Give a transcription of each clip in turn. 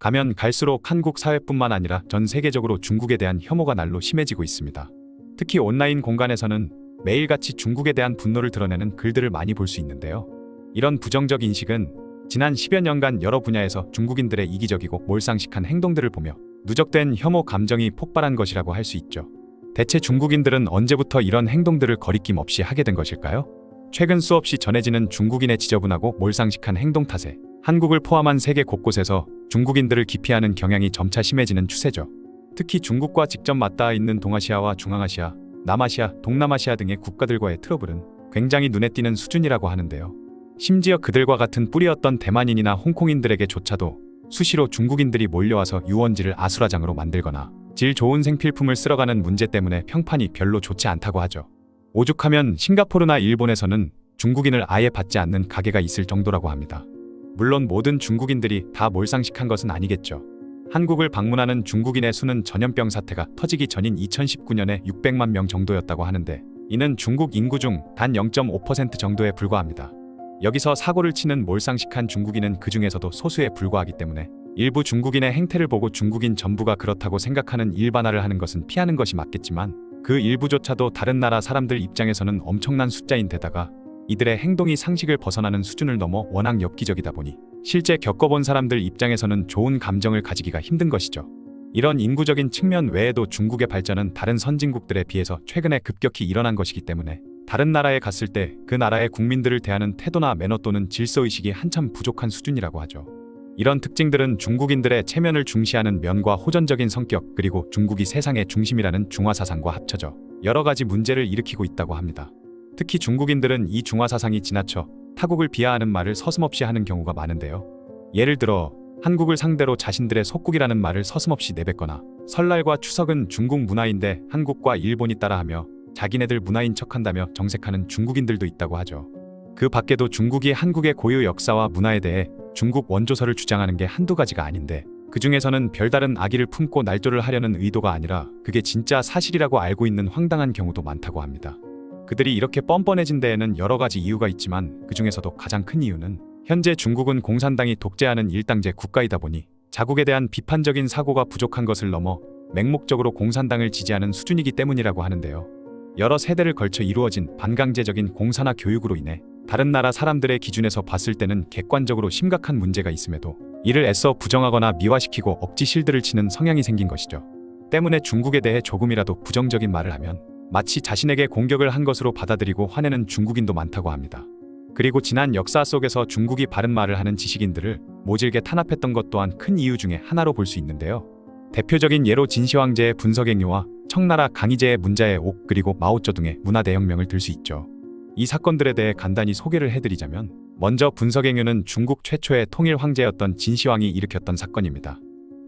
가면 갈수록 한국 사회뿐만 아니라 전 세계적으로 중국에 대한 혐오가 날로 심해지고 있습니다. 특히 온라인 공간에서는 매일같이 중국에 대한 분노를 드러내는 글들을 많이 볼 수 있는데요. 이런 부정적 인식은 지난 10여 년간 여러 분야에서 중국인들의 이기적이고 몰상식한 행동들을 보며 누적된 혐오 감정이 폭발한 것이라고 할 수 있죠. 대체 중국인들은 언제부터 이런 행동들을 거리낌 없이 하게 된 것일까요? 최근 수없이 전해지는 중국인의 지저분하고 몰상식한 행동 탓에 한국을 포함한 세계 곳곳에서 중국인들을 기피하는 경향이 점차 심해지는 추세죠. 특히 중국과 직접 맞닿아 있는 동아시아와 중앙아시아, 남아시아, 동남아시아 등의 국가들과의 트러블은 굉장히 눈에 띄는 수준이라고 하는데요. 심지어 그들과 같은 뿌리였던 대만인이나 홍콩인들에게조차도 수시로 중국인들이 몰려와서 유원지를 아수라장으로 만들거나 질 좋은 생필품을 쓸어가는 문제 때문에 평판이 별로 좋지 않다고 하죠. 오죽하면 싱가포르나 일본에서는 중국인을 아예 받지 않는 가게가 있을 정도라고 합니다. 물론 모든 중국인들이 다 몰상식한 것은 아니겠죠. 한국을 방문하는 중국인의 수는 전염병 사태가 터지기 전인 2019년에 600만 명 정도였다고 하는데 이는 중국 인구 중 단 0.5% 정도에 불과합니다. 여기서 사고를 치는 몰상식한 중국인은 그 중에서도 소수에 불과하기 때문에 일부 중국인의 행태를 보고 중국인 전부가 그렇다고 생각하는 일반화를 하는 것은 피하는 것이 맞겠지만 그 일부조차도 다른 나라 사람들 입장에서는 엄청난 숫자인 데다가 이들의 행동이 상식을 벗어나는 수준을 넘어 워낙 엽기적이다 보니 실제 겪어본 사람들 입장에서는 좋은 감정을 가지기가 힘든 것이죠. 이런 인구적인 측면 외에도 중국의 발전은 다른 선진국들에 비해서 최근에 급격히 일어난 것이기 때문에 다른 나라에 갔을 때 그 나라의 국민들을 대하는 태도나 매너 또는 질서의식이 한참 부족한 수준이라고 하죠. 이런 특징들은 중국인들의 체면을 중시하는 면과 호전적인 성격 그리고 중국이 세상의 중심이라는 중화 사상과 합쳐져 여러 가지 문제를 일으키고 있다고 합니다. 특히 중국인들은 이 중화 사상이 지나쳐 타국을 비하하는 말을 서슴없이 하는 경우가 많은데요. 예를 들어 한국을 상대로 자신들의 속국이라는 말을 서슴없이 내뱉거나 설날과 추석은 중국 문화인데 한국과 일본이 따라하며 자기네들 문화인 척한다며 정색하는 중국인들도 있다고 하죠. 그 밖에도 중국이 한국의 고유 역사와 문화에 대해 중국 원조설을 주장하는 게 한두 가지가 아닌데 그 중에서는 별다른 악의를 품고 날조를 하려는 의도가 아니라 그게 진짜 사실이라고 알고 있는 황당한 경우도 많다고 합니다. 그들이 이렇게 뻔뻔해진 데에는 여러 가지 이유가 있지만 그 중에서도 가장 큰 이유는 현재 중국은 공산당이 독재하는 일당제 국가이다 보니 자국에 대한 비판적인 사고가 부족한 것을 넘어 맹목적으로 공산당을 지지하는 수준이기 때문이라고 하는데요. 여러 세대를 걸쳐 이루어진 반강제적인 공산화 교육으로 인해 다른 나라 사람들의 기준에서 봤을 때는 객관적으로 심각한 문제가 있음에도 이를 애써 부정하거나 미화시키고 억지 실드를 치는 성향이 생긴 것이죠. 때문에 중국에 대해 조금이라도 부정적인 말을 하면 마치 자신에게 공격을 한 것으로 받아들이고 화내는 중국인도 많다고 합니다. 그리고 지난 역사 속에서 중국이 바른 말을 하는 지식인들을 모질게 탄압했던 것 또한 큰 이유 중에 하나로 볼 수 있는데요. 대표적인 예로 진시황제의 분석행위와 청나라 강희제의 문자의 옥 그리고 마오쩌둥의 문화대혁명을 들 수 있죠. 이 사건들에 대해 간단히 소개를 해드리자면 먼저 분석행위는 중국 최초의 통일 황제였던 진시황이 일으켰던 사건입니다.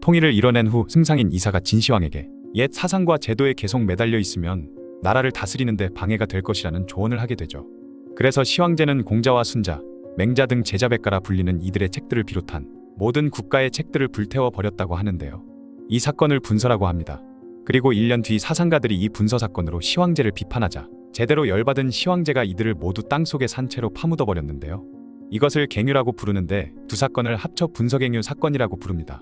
통일을 이뤄낸 후 승상인 이사가 진시황에게 옛 사상과 제도에 계속 매달려 있으면 나라를 다스리는데 방해가 될 것이라는 조언을 하게 되죠. 그래서 시황제는 공자와 순자, 맹자 등 제자백가라 불리는 이들의 책들을 비롯한 모든 국가의 책들을 불태워 버렸다고 하는데요. 이 사건을 분서라고 합니다. 그리고 1년 뒤 사상가들이 이 분서 사건으로 시황제를 비판하자 제대로 열받은 시황제가 이들을 모두 땅속에 산채로 파묻어 버렸는데요. 이것을 갱유라고 부르는데 두 사건을 합쳐 분서갱유 사건이라고 부릅니다.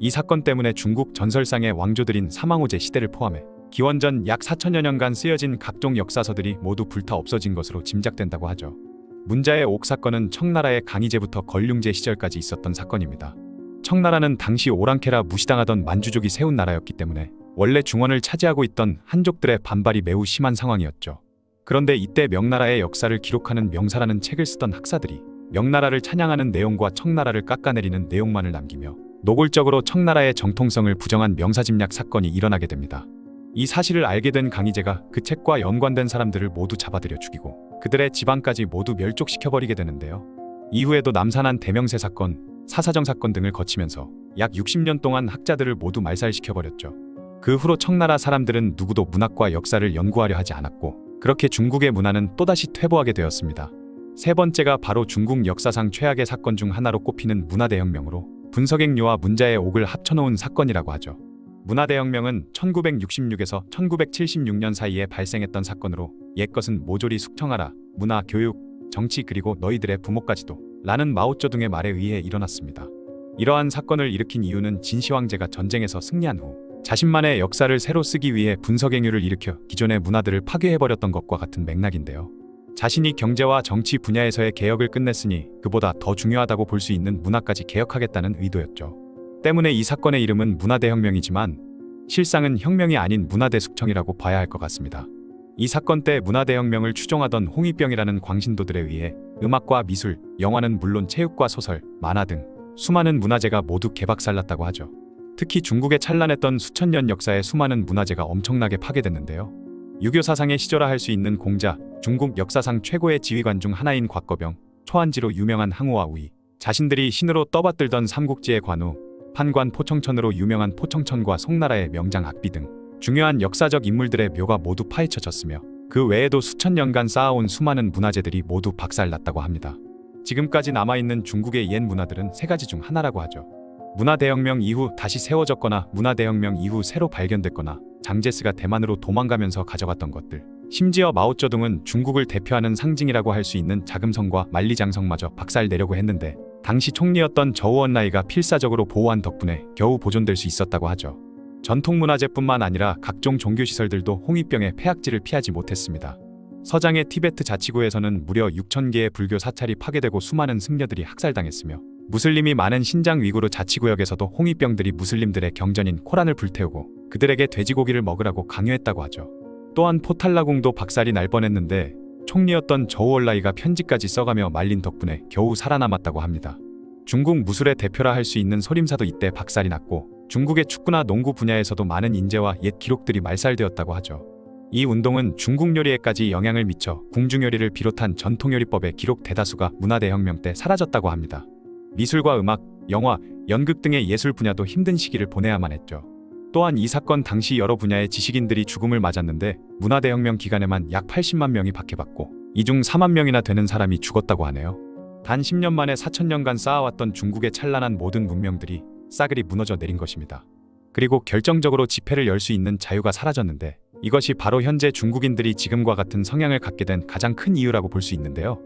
이 사건 때문에 중국 전설상의 왕조들인 사망호제 시대를 포함해 기원전 약 4천여 년간 쓰여진 각종 역사서들이 모두 불타 없어진 것으로 짐작된다고 하죠. 문자의 옥 사건은 청나라의 강희제부터 걸륭제 시절까지 있었던 사건입니다. 청나라는 당시 오랑캐라 무시당하던 만주족이 세운 나라였기 때문에 원래 중원을 차지하고 있던 한족들의 반발이 매우 심한 상황이었죠. 그런데 이때 명나라의 역사를 기록하는 명사라는 책을 쓰던 학사들이 명나라를 찬양하는 내용과 청나라를 깎아내리는 내용만을 남기며 노골적으로 청나라의 정통성을 부정한 명사짐략 사건이 일어나게 됩니다. 이 사실을 알게 된 강희제가 그 책과 연관된 사람들을 모두 잡아들여 죽이고 그들의 집안까지 모두 멸족시켜버리게 되는데요. 이후에도 남산한 대명세 사건, 사사정 사건 등을 거치면서 약 60년 동안 학자들을 모두 말살시켜버렸죠. 그 후로 청나라 사람들은 누구도 문학과 역사를 연구하려 하지 않았고 그렇게 중국의 문화는 또다시 퇴보하게 되었습니다. 세 번째가 바로 중국 역사상 최악의 사건 중 하나로 꼽히는 문화대혁명으로 분석행유와 문자의 옥을 합쳐놓은 사건이라고 하죠. 문화대혁명은 1966에서 1976년 사이에 발생했던 사건으로 옛것은 모조리 숙청하라, 문화, 교육, 정치 그리고 너희들의 부모까지도 라는 마오쩌둥의 말에 의해 일어났습니다. 이러한 사건을 일으킨 이유는 진시 황제가 전쟁에서 승리한 후 자신만의 역사를 새로 쓰기 위해 분석행위를 일으켜 기존의 문화들을 파괴해버렸던 것과 같은 맥락인데요. 자신이 경제와 정치 분야에서의 개혁을 끝냈으니 그보다 더 중요하다고 볼 수 있는 문화까지 개혁하겠다는 의도였죠. 때문에 이 사건의 이름은 문화대혁명이지만 실상은 혁명이 아닌 문화대숙청이라고 봐야 할 것 같습니다. 이 사건 때 문화대혁명을 추종하던 홍위병이라는 광신도들에 의해 음악과 미술, 영화는 물론 체육과 소설, 만화 등 수많은 문화재가 모두 개박살났다고 하죠. 특히 중국의 찬란했던 수천 년 역사의 수많은 문화재가 엄청나게 파괴됐는데요. 유교 사상의 시조라 할수 있는 공자, 중국 역사상 최고의 지휘관 중 하나인 곽거병, 초안지로 유명한 항우와 우이, 자신들이 신으로 떠받들던 삼국지의 관우, 판관 포청천으로 유명한 포청천과 송나라의 명장 악비 등 중요한 역사적 인물들의 묘가 모두 파헤쳐졌으며 그 외에도 수천 년간 쌓아온 수많은 문화재들이 모두 박살났다고 합니다. 지금까지 남아있는 중국의 옛 문화들은 세 가지 중 하나라고 하죠. 문화대혁명 이후 다시 세워졌거나 문화대혁명 이후 새로 발견됐거나 장제스가 대만으로 도망가면서 가져갔던 것들. 심지어 마오쩌둥은 중국을 대표하는 상징이라고 할 수 있는 자금성과 만리장성마저 박살내려고 했는데 당시 총리였던 저우원라이가 필사적으로 보호한 덕분에 겨우 보존될 수 있었다고 하죠. 전통 문화재뿐만 아니라 각종 종교시설들도 홍위병의 폐악질을 피하지 못했습니다. 서장의 티베트 자치구에서는 무려 6,000개의 불교 사찰이 파괴되고 수많은 승려들이 학살당했으며 무슬림이 많은 신장 위구르 자치구역에서도 홍위병들이 무슬림들의 경전인 코란을 불태우고 그들에게 돼지고기를 먹으라고 강요했다고 하죠. 또한 포탈라궁도 박살이 날 뻔했는데 총리였던 저우얼라이가 편지까지 써가며 말린 덕분에 겨우 살아남았다고 합니다. 중국 무술의 대표라 할 수 있는 소림사도 이때 박살이 났고 중국의 축구나 농구 분야에서도 많은 인재와 옛 기록들이 말살되었다고 하죠. 이 운동은 중국 요리에까지 영향을 미쳐 궁중요리를 비롯한 전통요리법의 기록 대다수가 문화대혁명 때 사라졌다고 합니다. 미술과 음악, 영화, 연극 등의 예술 분야도 힘든 시기를 보내야만 했죠. 또한 이 사건 당시 여러 분야의 지식인들이 죽음을 맞았는데 문화대혁명 기간에만 약 80만 명이 박해받고 이 중 4만 명이나 되는 사람이 죽었다고 하네요. 단 10년 만에 4천년간 쌓아왔던 중국의 찬란한 모든 문명들이 싸그리 무너져 내린 것입니다. 그리고 결정적으로 집회를 열 수 있는 자유가 사라졌는데 이것이 바로 현재 중국인들이 지금과 같은 성향을 갖게 된 가장 큰 이유라고 볼 수 있는데요.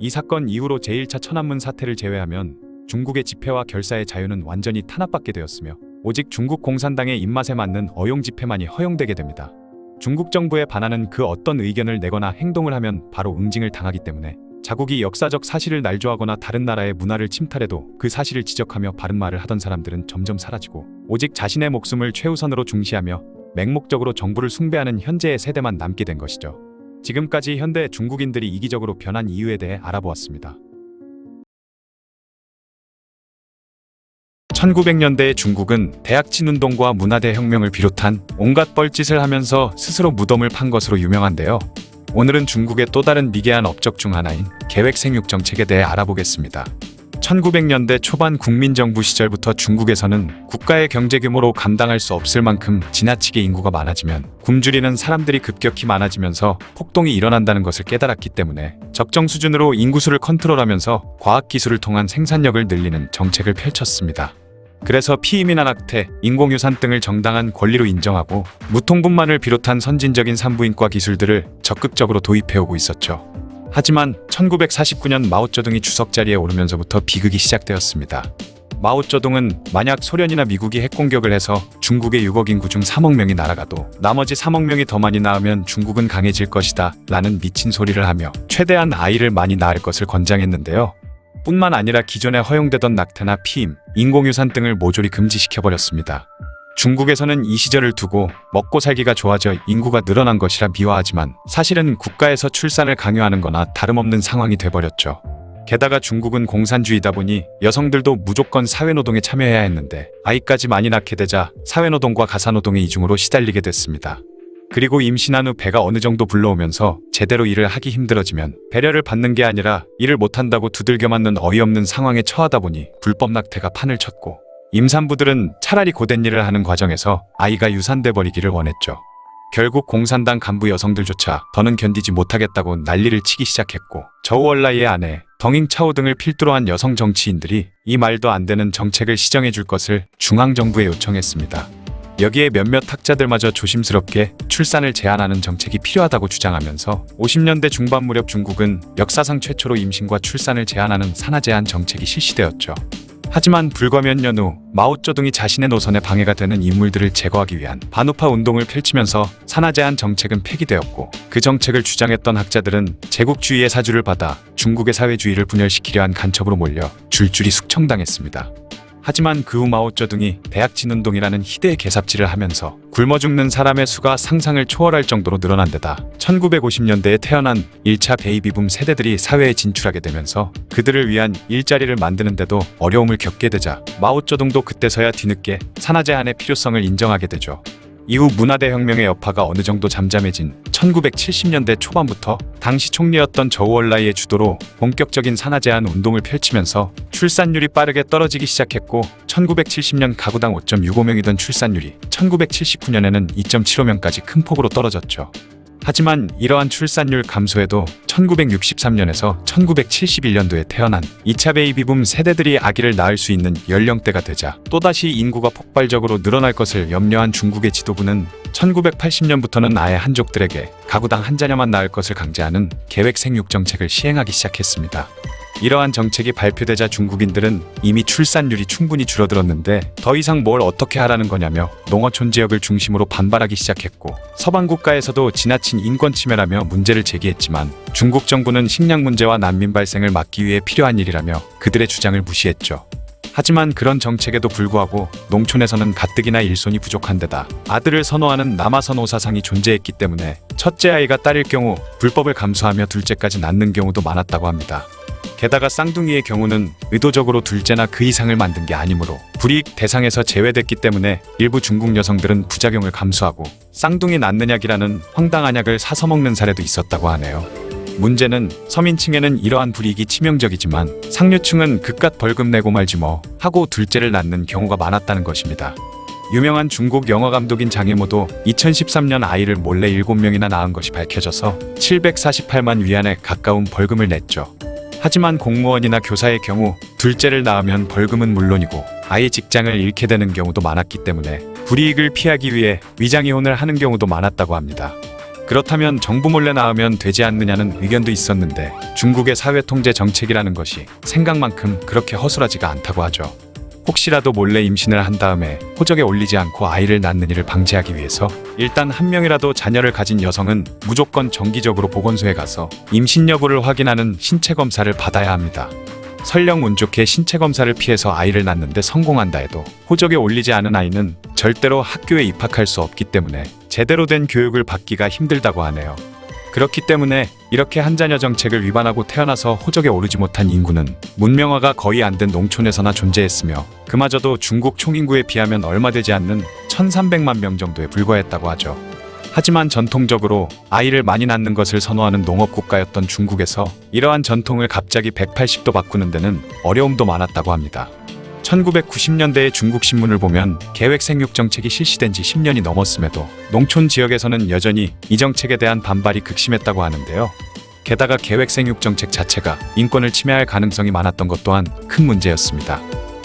이 사건 이후로 제1차 천안문 사태를 제외하면 중국의 집회와 결사의 자유는 완전히 탄압받게 되었으며 오직 중국 공산당의 입맛에 맞는 어용 집회만이 허용되게 됩니다. 중국 정부에 반하는 그 어떤 의견을 내거나 행동을 하면 바로 응징을 당하기 때문에 자국이 역사적 사실을 날조하거나 다른 나라의 문화를 침탈해도 그 사실을 지적하며 바른 말을 하던 사람들은 점점 사라지고 오직 자신의 목숨을 최우선으로 중시하며 맹목적으로 정부를 숭배하는 현재의 세대만 남게 된 것이죠. 지금까지 현대 중국인들이 이기적으로 변한 이유에 대해 알아보았습니다. 1900년대의 중국은 대학진 운동과 문화대 혁명을 비롯한 온갖 뻘짓을 하면서 스스로 무덤을 판 것으로 유명한데요. 오늘은 중국의 또 다른 미개한 업적 중 하나인 계획 생육 정책에 대해 알아보겠습니다. 1900년대 초반 국민정부 시절부터 중국에서는 국가의 경제 규모로 감당할 수 없을 만큼 지나치게 인구가 많아지면 굶주리는 사람들이 급격히 많아지면서 폭동이 일어난다는 것을 깨달았기 때문에 적정 수준으로 인구수를 컨트롤하면서 과학기술을 통한 생산력을 늘리는 정책을 펼쳤습니다. 그래서 피임이나 낙태, 인공유산 등을 정당한 권리로 인정하고 무통분만을 비롯한 선진적인 산부인과 기술들을 적극적으로 도입해오고 있었죠. 하지만 1949년 마오쩌둥이 주석 자리에 오르면서부터 비극이 시작되었습니다. 마오쩌둥은 만약 소련이나 미국이 핵공격을 해서 중국의 6억 인구 중 3억 명이 날아가도 나머지 3억 명이 더 많이 낳으면 중국은 강해질 것이다 라는 미친 소리를 하며 최대한 아이를 많이 낳을 것을 권장했는데요. 뿐만 아니라 기존에 허용되던 낙태나 피임, 인공유산 등을 모조리 금지시켜버렸습니다. 중국에서는 이 시절을 두고 먹고 살기가 좋아져 인구가 늘어난 것이라 미화하지만 사실은 국가에서 출산을 강요하는 거나 다름없는 상황이 돼버렸죠. 게다가 중국은 공산주의다 보니 여성들도 무조건 사회노동에 참여해야 했는데 아이까지 많이 낳게 되자 사회노동과 가사노동의 이중으로 시달리게 됐습니다. 그리고 임신한 후 배가 어느 정도 불러오면서 제대로 일을 하기 힘들어지면 배려를 받는 게 아니라 일을 못한다고 두들겨 맞는 어이없는 상황에 처하다 보니 불법 낙태가 판을 쳤고 임산부들은 차라리 고된 일을 하는 과정에서 아이가 유산돼 버리기를 원했죠. 결국 공산당 간부 여성들조차 더는 견디지 못하겠다고 난리를 치기 시작했고 저우얼라이의 아내 덩잉차오 등을 필두로 한 여성 정치인들이 이 말도 안 되는 정책을 시정해 줄 것을 중앙정부에 요청했습니다. 여기에 몇몇 학자들마저 조심스럽게 출산을 제한하는 정책이 필요하다고 주장하면서 50년대 중반 무렵 중국은 역사상 최초로 임신과 출산을 제한하는 산하 제한 정책이 실시되었죠. 하지만 불과 몇 년 후 마오쩌둥이 자신의 노선에 방해가 되는 인물들을 제거하기 위한 반우파 운동을 펼치면서 산하 제한 정책은 폐기되었고 그 정책을 주장했던 학자들은 제국주의의 사주를 받아 중국의 사회주의를 분열시키려 한 간첩으로 몰려 줄줄이 숙청당했습니다. 하지만 그 후 마오쩌둥이 대학 진운동이라는 희대의 개삽질을 하면서 굶어 죽는 사람의 수가 상상을 초월할 정도로 늘어난 데다 1950년대에 태어난 1차 베이비붐 세대들이 사회에 진출하게 되면서 그들을 위한 일자리를 만드는데도 어려움을 겪게 되자 마오쩌둥도 그때서야 뒤늦게 산하제한의 필요성을 인정하게 되죠. 이후 문화대 혁명의 여파가 어느 정도 잠잠해진 1970년대 초반부터 당시 총리였던 저우얼라이의 주도로 본격적인 산하제한 운동을 펼치면서 출산율이 빠르게 떨어지기 시작했고 1970년 가구당 5.65명이던 출산율이 1979년에는 2.75명까지 큰 폭으로 떨어졌죠. 하지만 이러한 출산율 감소에도 1963년에서 1971년도에 태어난 2차 베이비붐 세대들이 아기를 낳을 수 있는 연령대가 되자 또다시 인구가 폭발적으로 늘어날 것을 염려한 중국의 지도부는 1980년부터는 아예 한족들에게 가구당 한 자녀만 낳을 것을 강제하는 계획 생육 정책을 시행하기 시작했습니다. 이러한 정책이 발표되자 중국인들은 이미 출산율이 충분히 줄어들었는데 더 이상 뭘 어떻게 하라는 거냐며 농어촌 지역을 중심으로 반발하기 시작했고 서방 국가에서도 지나친 인권 침해라며 문제를 제기했지만 중국 정부는 식량 문제와 난민 발생을 막기 위해 필요한 일이라며 그들의 주장을 무시했죠. 하지만 그런 정책에도 불구하고 농촌에서는 가뜩이나 일손이 부족한 데다 아들을 선호하는 남아선 오사상이 존재했기 때문에 첫째 아이가 딸일 경우 불법을 감수하며 둘째까지 낳는 경우도 많았다고 합니다. 게다가 쌍둥이의 경우는 의도적으로 둘째나 그 이상을 만든 게 아니므로 불이익 대상에서 제외됐기 때문에 일부 중국 여성들은 부작용을 감수하고 쌍둥이 낳느냐기라는 황당한 약을 사서 먹는 사례도 있었다고 하네요. 문제는 서민층에는 이러한 불이익이 치명적이지만 상류층은 그깟 벌금 내고 말지 뭐 하고 둘째를 낳는 경우가 많았다는 것입니다. 유명한 중국 영화 감독인 장혜모도 2013년 아이를 몰래 7명이나 낳은 것이 밝혀져서 748만 위안에 가까운 벌금을 냈죠. 하지만 공무원이나 교사의 경우 둘째를 낳으면 벌금은 물론이고 아예 직장을 잃게 되는 경우도 많았기 때문에 불이익을 피하기 위해 위장 이혼을 하는 경우도 많았다고 합니다. 그렇다면 정부 몰래 낳으면 되지 않느냐는 의견도 있었는데 중국의 사회 통제 정책이라는 것이 생각만큼 그렇게 허술하지가 않다고 하죠. 혹시라도 몰래 임신을 한 다음에 호적에 올리지 않고 아이를 낳는 일을 방지하기 위해서 일단 한 명이라도 자녀를 가진 여성은 무조건 정기적으로 보건소에 가서 임신 여부를 확인하는 신체 검사를 받아야 합니다. 설령 운 좋게 신체 검사를 피해서 아이를 낳는데 성공한다 해도 호적에 올리지 않은 아이는 절대로 학교에 입학할 수 없기 때문에 제대로 된 교육을 받기가 힘들다고 하네요. 그렇기 때문에 이렇게 한 자녀 정책을 위반하고 태어나서 호적에 오르지 못한 인구는 문명화가 거의 안 된 농촌에서나 존재했으며 그마저도 중국 총인구에 비하면 얼마 되지 않는 1300만 명 정도에 불과했다고 하죠. 하지만 전통적으로 아이를 많이 낳는 것을 선호하는 농업 국가였던 중국에서 이러한 전통을 갑자기 180도 바꾸는 데는 어려움도 많았다고 합니다. 1990년대의 중국 신문을 보면 계획 생육 정책이 실시된 지 10년이 넘었음에도 농촌 지역에서는 여전히 이 정책에 대한 반발이 극심했다고 하는데요. 게다가 계획 생육 정책 자체가 인권을 침해할 가능성이 많았던 것 또한 큰 문제였습니다.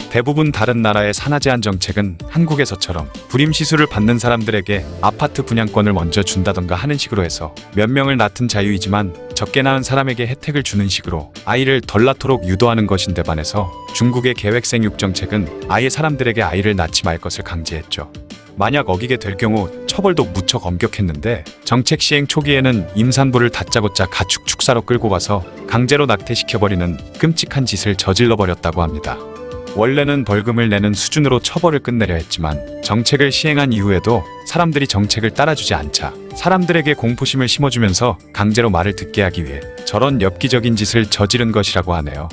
대부분 다른 나라의 산하 제한 정책은 한국에서처럼 불임 시술을 받는 사람들에게 아파트 분양권을 먼저 준다던가 하는 식으로 해서 몇 명을 낳든 자유이지만 적게 낳은 사람에게 혜택을 주는 식으로 아이를 덜 낳도록 유도하는 것인데 반해서 중국의 계획 생육 정책은 아예 사람들에게 아이를 낳지 말 것을 강제했죠. 만약 어기게 될 경우 처벌도 무척 엄격했는데 정책 시행 초기에는 임산부를 다짜고짜 가축 축사로 끌고 가서 강제로 낙태시켜버리는 끔찍한 짓을 저질러 버렸다고 합니다. 원래는 벌금을 내는 수준으로 처벌을 끝내려 했지만 정책을 시행한 이후에도 사람들이 정책을 따라주지 않자 사람들에게 공포심을 심어주면서 강제로 말을 듣게 하기 위해 저런 엽기적인 짓을 저지른 것이라고 하네요.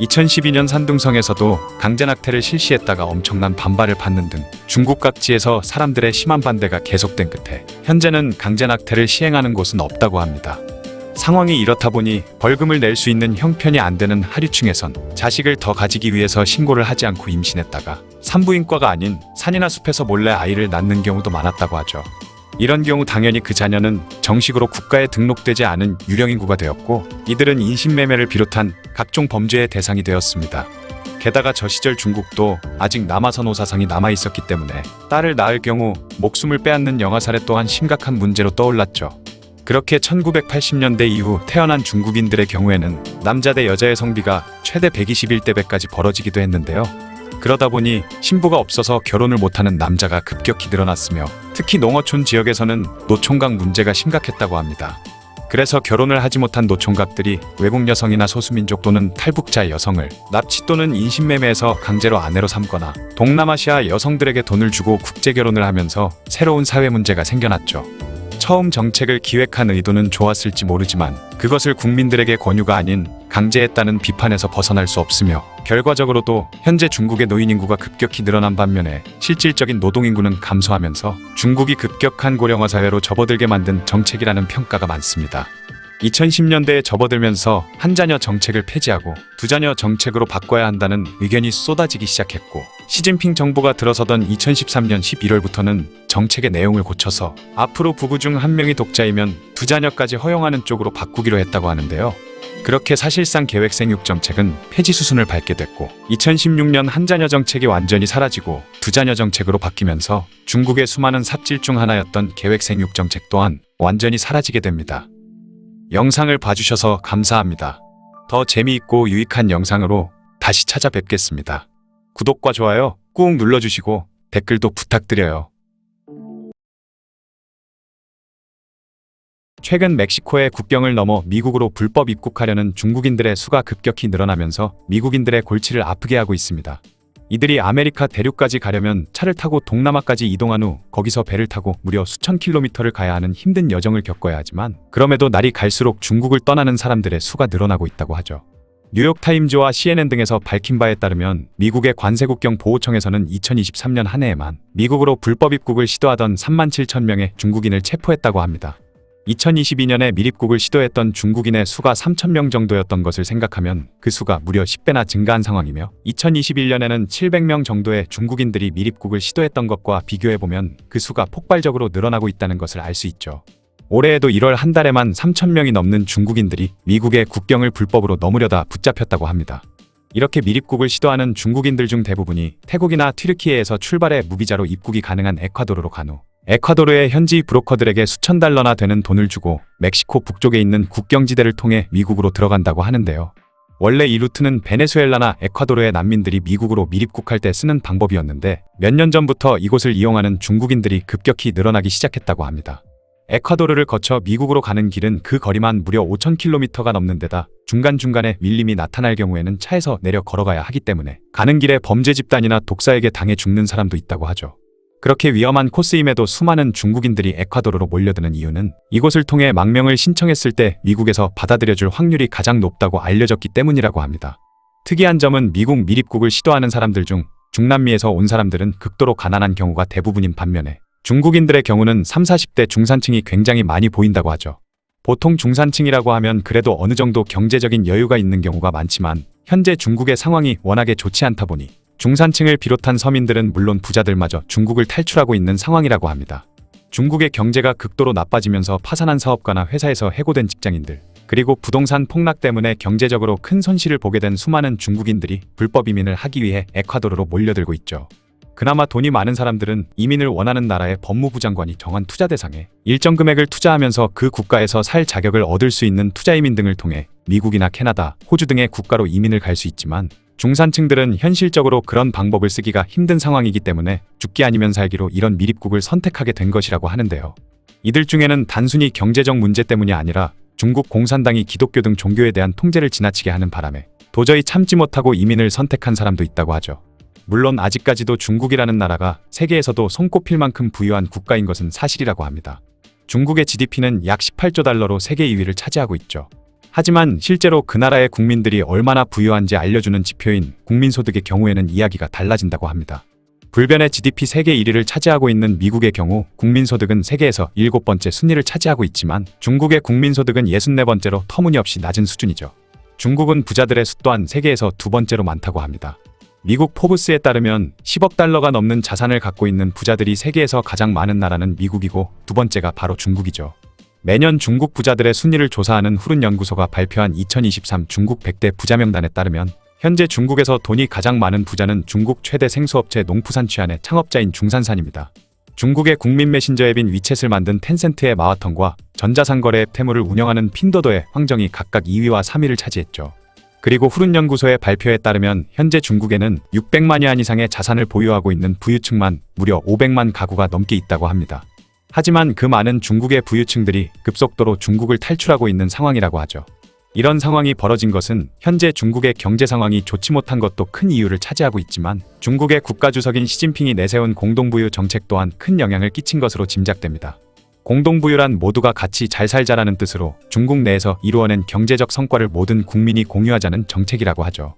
2012년 산둥성에서도 강제낙태를 실시했다가 엄청난 반발을 받는 등 중국 각지에서 사람들의 심한 반대가 계속된 끝에 현재는 강제낙태를 시행하는 곳은 없다고 합니다. 상황이 이렇다 보니 벌금을 낼 수 있는 형편이 안 되는 하류층에선 자식을 더 가지기 위해서 신고를 하지 않고 임신했다가 산부인과가 아닌 산이나 숲에서 몰래 아이를 낳는 경우도 많았다고 하죠. 이런 경우 당연히 그 자녀는 정식으로 국가에 등록되지 않은 유령인구가 되었고 이들은 인신매매를 비롯한 각종 범죄의 대상이 되었습니다. 게다가 저 시절 중국도 아직 남아선 오사상이 남아 있었기 때문에 딸을 낳을 경우 목숨을 빼앗는 영아 사례 또한 심각한 문제로 떠올랐죠. 그렇게 1980년대 이후 태어난 중국인들의 경우에는 남자 대 여자의 성비가 최대 121대 100까지 벌어지기도 했는데요. 그러다 보니 신부가 없어서 결혼을 못하는 남자가 급격히 늘어났으며 특히 농어촌 지역에서는 노총각 문제가 심각했다고 합니다. 그래서 결혼을 하지 못한 노총각들이 외국 여성이나 소수민족 또는 탈북자 여성을 납치 또는 인신매매해서 강제로 아내로 삼거나 동남아시아 여성들에게 돈을 주고 국제 결혼을 하면서 새로운 사회 문제가 생겨났죠. 처음 정책을 기획한 의도는 좋았을지 모르지만 그것을 국민들에게 권유가 아닌 강제했다는 비판에서 벗어날 수 없으며 결과적으로도 현재 중국의 노인 인구가 급격히 늘어난 반면에 실질적인 노동 인구는 감소하면서 중국이 급격한 고령화 사회로 접어들게 만든 정책이라는 평가가 많습니다. 2010년대에 접어들면서 한 자녀 정책을 폐지하고 두 자녀 정책으로 바꿔야 한다는 의견이 쏟아지기 시작했고 시진핑 정부가 들어서던 2013년 11월부터는 정책의 내용을 고쳐서 앞으로 부부 중 한 명이 독자이면 두 자녀까지 허용하는 쪽으로 바꾸기로 했다고 하는데요. 그렇게 사실상 계획 생육 정책은 폐지 수순을 밟게 됐고 2016년 한 자녀 정책이 완전히 사라지고 두 자녀 정책으로 바뀌면서 중국의 수많은 삽질 중 하나였던 계획 생육 정책 또한 완전히 사라지게 됩니다. 영상을 봐주셔서 감사합니다. 더 재미있고 유익한 영상으로 다시 찾아뵙겠습니다. 구독과 좋아요 꾹 눌러주시고 댓글도 부탁드려요. 최근 멕시코의 국경을 넘어 미국으로 불법 입국하려는 중국인들의 수가 급격히 늘어나면서 미국인들의 골치를 아프게 하고 있습니다. 이들이 아메리카 대륙까지 가려면 차를 타고 동남아까지 이동한 후 거기서 배를 타고 무려 수천 킬로미터를 가야 하는 힘든 여정을 겪어야 하지만 그럼에도 날이 갈수록 중국을 떠나는 사람들의 수가 늘어나고 있다고 하죠. 뉴욕타임즈와 CNN 등에서 밝힌 바에 따르면 미국의 관세국경 보호청에서는 2023년 한 해에만 미국으로 불법 입국을 시도하던 3만 7천 명의 중국인을 체포했다고 합니다. 2022년에 미입국을 시도했던 중국인의 수가 3천 명 정도였던 것을 생각하면 그 수가 무려 10배나 증가한 상황이며 2021년에는 700명 정도의 중국인들이 미입국을 시도했던 것과 비교해보면 그 수가 폭발적으로 늘어나고 있다는 것을 알 수 있죠. 올해에도 1월 한 달에만 3천 명이 넘는 중국인들이 미국의 국경을 불법으로 넘으려다 붙잡혔다고 합니다. 이렇게 미입국을 시도하는 중국인들 중 대부분이 태국이나 튀르키예에서 출발해 무비자로 입국이 가능한 에콰도르로 간 후 에콰도르의 현지 브로커들에게 수천 달러나 되는 돈을 주고 멕시코 북쪽에 있는 국경지대를 통해 미국으로 들어간다고 하는데요. 원래 이 루트는 베네수엘라나 에콰도르의 난민들이 미국으로 미입국할 때 쓰는 방법이었는데 몇 년 전부터 이곳을 이용하는 중국인들이 급격히 늘어나기 시작했다고 합니다. 에콰도르를 거쳐 미국으로 가는 길은 그 거리만 무려 5,000km가 넘는 데다 중간중간에 밀림이 나타날 경우에는 차에서 내려 걸어가야 하기 때문에 가는 길에 범죄 집단이나 독사에게 당해 죽는 사람도 있다고 하죠. 그렇게 위험한 코스임에도 수많은 중국인들이 에콰도르로 몰려드는 이유는 이곳을 통해 망명을 신청했을 때 미국에서 받아들여줄 확률이 가장 높다고 알려졌기 때문이라고 합니다. 특이한 점은 미국 미입국을 시도하는 사람들 중 중남미에서 온 사람들은 극도로 가난한 경우가 대부분인 반면에 중국인들의 경우는 3, 40대 중산층이 굉장히 많이 보인다고 하죠. 보통 중산층이라고 하면 그래도 어느 정도 경제적인 여유가 있는 경우가 많지만 현재 중국의 상황이 워낙에 좋지 않다 보니 중산층을 비롯한 서민들은 물론 부자들마저 중국을 탈출하고 있는 상황이라고 합니다. 중국의 경제가 극도로 나빠지면서 파산한 사업가나 회사에서 해고된 직장인들, 그리고 부동산 폭락 때문에 경제적으로 큰 손실을 보게 된 수많은 중국인들이 불법 이민을 하기 위해 에콰도르로 몰려들고 있죠. 그나마 돈이 많은 사람들은 이민을 원하는 나라의 법무부 장관이 정한 투자 대상에 일정 금액을 투자하면서 그 국가에서 살 자격을 얻을 수 있는 투자 이민 등을 통해 미국이나 캐나다, 호주 등의 국가로 이민을 갈 수 있지만 중산층들은 현실적으로 그런 방법을 쓰기가 힘든 상황이기 때문에 죽기 아니면 살기로 이런 미입국을 선택하게 된 것이라고 하는데요. 이들 중에는 단순히 경제적 문제 때문이 아니라 중국 공산당이 기독교 등 종교에 대한 통제를 지나치게 하는 바람에 도저히 참지 못하고 이민을 선택한 사람도 있다고 하죠. 물론 아직까지도 중국이라는 나라가 세계에서도 손꼽힐 만큼 부유한 국가인 것은 사실이라고 합니다. 중국의 GDP는 약 18조 달러로 세계 2위를 차지하고 있죠. 하지만 실제로 그 나라의 국민들이 얼마나 부유한지 알려주는 지표인 국민소득의 경우에는 이야기가 달라진다고 합니다. 불변의 GDP 세계 1위를 차지하고 있는 미국의 경우 국민소득은 세계에서 7번째 순위를 차지하고 있지만 중국의 국민소득은 64번째로 터무니없이 낮은 수준이죠. 중국은 부자들의 수 또한 세계에서 두 번째로 많다고 합니다. 미국 포브스에 따르면 10억 달러가 넘는 자산을 갖고 있는 부자들이 세계에서 가장 많은 나라는 미국이고 두 번째가 바로 중국이죠. 매년 중국 부자들의 순위를 조사하는 후른 연구소가 발표한 2023 중국 100대 부자 명단에 따르면 현재 중국에서 돈이 가장 많은 부자는 중국 최대 생수업체 농푸산 취한의 창업자인 중산산입니다. 중국의 국민 메신저 앱인 위챗을 만든 텐센트의 마와텅과 전자상거래 앱 테무를 운영하는 핀도더의 황정이 각각 2위와 3위를 차지했죠. 그리고 후른 연구소의 발표에 따르면 현재 중국에는 600만여 안 이상의 자산을 보유하고 있는 부유층만 무려 500만 가구가 넘게 있다고 합니다. 하지만 그 많은 중국의 부유층들이 급속도로 중국을 탈출하고 있는 상황이라고 하죠. 이런 상황이 벌어진 것은 현재 중국의 경제 상황이 좋지 못한 것도 큰 이유를 차지하고 있지만 중국의 국가주석인 시진핑이 내세운 공동부유 정책 또한 큰 영향을 끼친 것으로 짐작됩니다. 공동부유란 모두가 같이 잘 살자라는 뜻으로 중국 내에서 이루어낸 경제적 성과를 모든 국민이 공유하자는 정책이라고 하죠.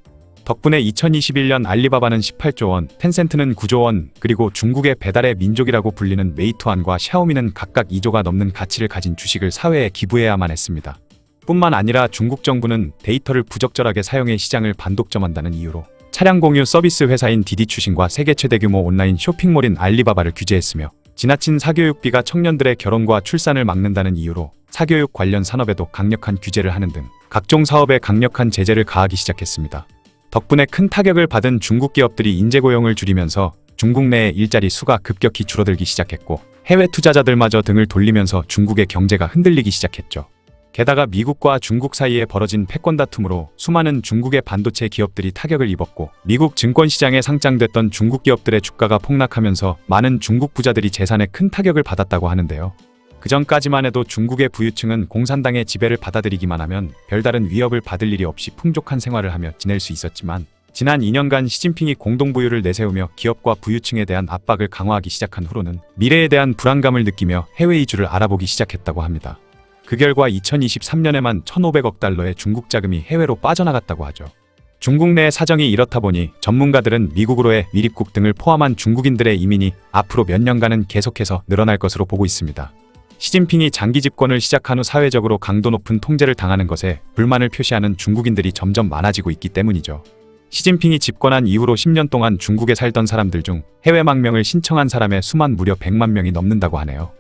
덕분에 2021년 알리바바는 18조 원, 텐센트는 9조 원, 그리고 중국의 배달의 민족이라고 불리는 메이투안과 샤오미는 각각 2조가 넘는 가치를 가진 주식을 사회에 기부해야만 했습니다. 뿐만 아니라 중국 정부는 데이터를 부적절하게 사용해 시장을 반독점한다는 이유로 차량 공유 서비스 회사인 디디 추신과 세계 최대 규모 온라인 쇼핑몰인 알리바바를 규제했으며 지나친 사교육비가 청년들의 결혼과 출산을 막는다는 이유로 사교육 관련 산업에도 강력한 규제를 하는 등 각종 사업에 강력한 제재를 가하기 시작했습니다. 덕분에 큰 타격을 받은 중국 기업들이 인재 고용을 줄이면서 중국 내의 일자리 수가 급격히 줄어들기 시작했고 해외 투자자들마저 등을 돌리면서 중국의 경제가 흔들리기 시작했죠. 게다가 미국과 중국 사이에 벌어진 패권 다툼으로 수많은 중국의 반도체 기업들이 타격을 입었고 미국 증권 시장에 상장됐던 중국 기업들의 주가가 폭락하면서 많은 중국 부자들이 재산에 큰 타격을 받았다고 하는데요. 그전까지만 해도 중국의 부유층은 공산당의 지배를 받아들이기만 하면 별다른 위협을 받을 일이 없이 풍족한 생활을 하며 지낼 수 있었지만 지난 2년간 시진핑이 공동부유를 내세우며 기업과 부유층에 대한 압박을 강화하기 시작한 후로는 미래에 대한 불안감을 느끼며 해외 이주를 알아보기 시작했다고 합니다. 그 결과 2023년에만 1,500억 달러의 중국 자금이 해외로 빠져나갔다고 하죠. 중국 내 사정이 이렇다 보니 전문가들은 미국으로의 미립국 등을 포함한 중국인들의 이민이 앞으로 몇 년간은 계속해서 늘어날 것으로 보고 있습니다. 시진핑이 장기 집권을 시작한 후 사회적으로 강도 높은 통제를 당하는 것에 불만을 표시하는 중국인들이 점점 많아지고 있기 때문이죠. 시진핑이 집권한 이후로 10년 동안 중국에 살던 사람들 중 해외 망명을 신청한 사람의 수만 무려 100만 명이 넘는다고 하네요.